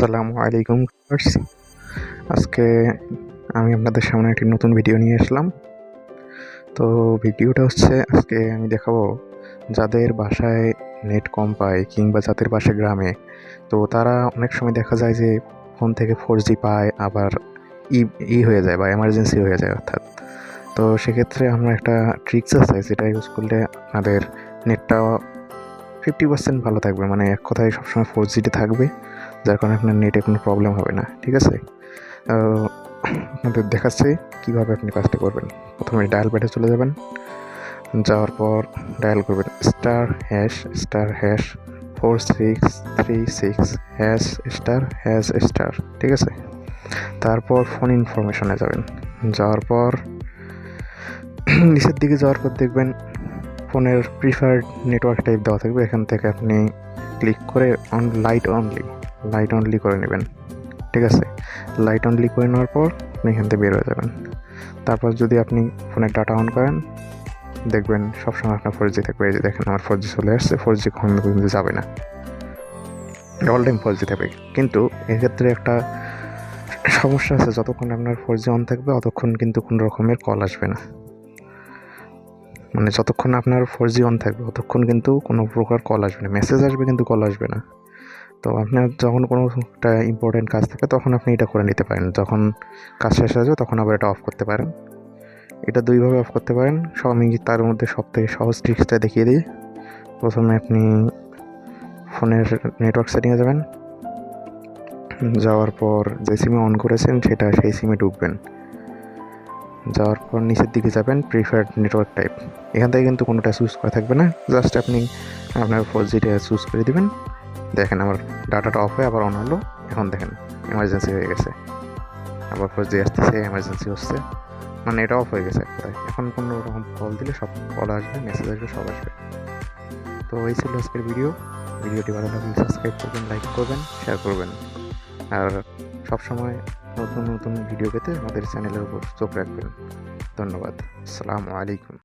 আসসালামু আলাইকুম। আজকে আমি আপনাদের সামনে একটি নতুন ভিডিও নিয়ে আসলাম। তো ভিডিওটা হচ্ছে, আজকে আমি দেখাবো যাদের বাসায় নেট কম পায় কিংবা যাদের বাসায় গ্রামে। তো তারা অনেক সময় দেখা যায় যে ফোন থেকে ফোর জি পায়, আবার ই ই হয়ে যায় বা এমার্জেন্সি হয়ে যায় অর্থাৎ। তো সেক্ষেত্রে আমরা একটা ট্রিক্স আছে যেটা ইউজ করলে আপনাদের নেটটা ফিফটি পার্সেন্ট ভালো থাকবে। মানে এক কথায় সবসময় ফোর জিতে থাকবে। যার কারণে আপনার নেটে কোনো প্রবলেম হবে না, ঠিক আছে? আপনাদের দেখাচ্ছি কীভাবে আপনি কাজটা করবেন। প্রথমে ডায়াল প্যাডে চলে যাবেন। যাওয়ার পর ডায়াল করবেন star hash star hash four six three six hash star hash star ঠিক আছে? তারপর ফোন ইনফরমেশনে যাবেন। যাওয়ার পর নিচের দিকে যাওয়ার পর দেখবেন ফোনের প্রিফার্ড নেটওয়ার্ক টাইপ দেওয়া থাকবে। এখান থেকে আপনি ক্লিক করে on light only light only করে নেবেন, ঠিক আছে? লাইট অনলি করে নেওয়ার পর আপনি এখান থেকে বের হয়ে যাবেন। তারপর যদি আপনি ফোনের ডাটা অন করেন, দেখবেন সবসময় আপনার ফোর জি থাকবে। এই যে দেখেন আমার ফোর জি চলে আসছে ফোর জি কখনো কিন্তু যাবে না। অল টাইম ফোর জি থাকবে। কিন্তু এক্ষেত্রে একটা সমস্যা আছে, যতক্ষণ আপনার ফোর জি অন থাকবে ততক্ষণ কিন্তু কোনো রকমের কল আসবে না। মানে যতক্ষণ আপনার ফোর জি অন থাকবে ততক্ষণ কিন্তু কোনো প্রকার কল আসবে না। মেসেজ আসবে, কিন্তু কল আসবে না। তো আপনার যখন কোনো একটা ইম্পর্টেন্ট কাজ থাকে, তখন আপনি এটা করে নিতে পারেন। যখন কাজ শেষ হয়ে যাবে, তখন আবার এটা অফ করতে পারেন। এটা দুইভাবে অফ করতে পারেন। সব আমি তার মধ্যে সব থেকে সহজ ট্রিক্সটা দেখিয়ে দিই। প্রথমে আপনি ফোনের নেটওয়ার্ক সেটিংয়ে যাবেন। যাওয়ার পর যে সিমে অন করেছেন, সেটা সেই সিমে ঢুকবেন। যাওয়ার পর নিচের দিকে যাবেন প্রিফার্ড নেটওয়ার্ক টাইপ এখান থেকে কিন্তু কোনোটা চুজ করা থাকবে না। জাস্ট আপনি আপনার ফোর জিটা চুজ করে দিবেন। দেখেন আমার ডাটাটা অফ হয়ে আবার অন হলো। এখন দেখেন এমার্জেন্সি হয়ে গেছে। আবার ফোর জি আসতেছে এমার্জেন্সি হচ্ছে। মানে এটা অফ হয়ে গেছে একটাই। এখন কোনো রকম কল দিলে সব কল আসবে মেসেজ আসবে, সব আসবে। তো এই ছিল আজকের ভিডিও ভিডিওটি ভালো লাগলে সাবস্ক্রাইব করবেন লাইক করবেন শেয়ার করবেন। আর সবসময় নতুন নতুন ভিডিও পেতে আমাদের চ্যানেলের উপর চোখ রাখবেন। ধন্যবাদ। আসসালামু আলাইকুম।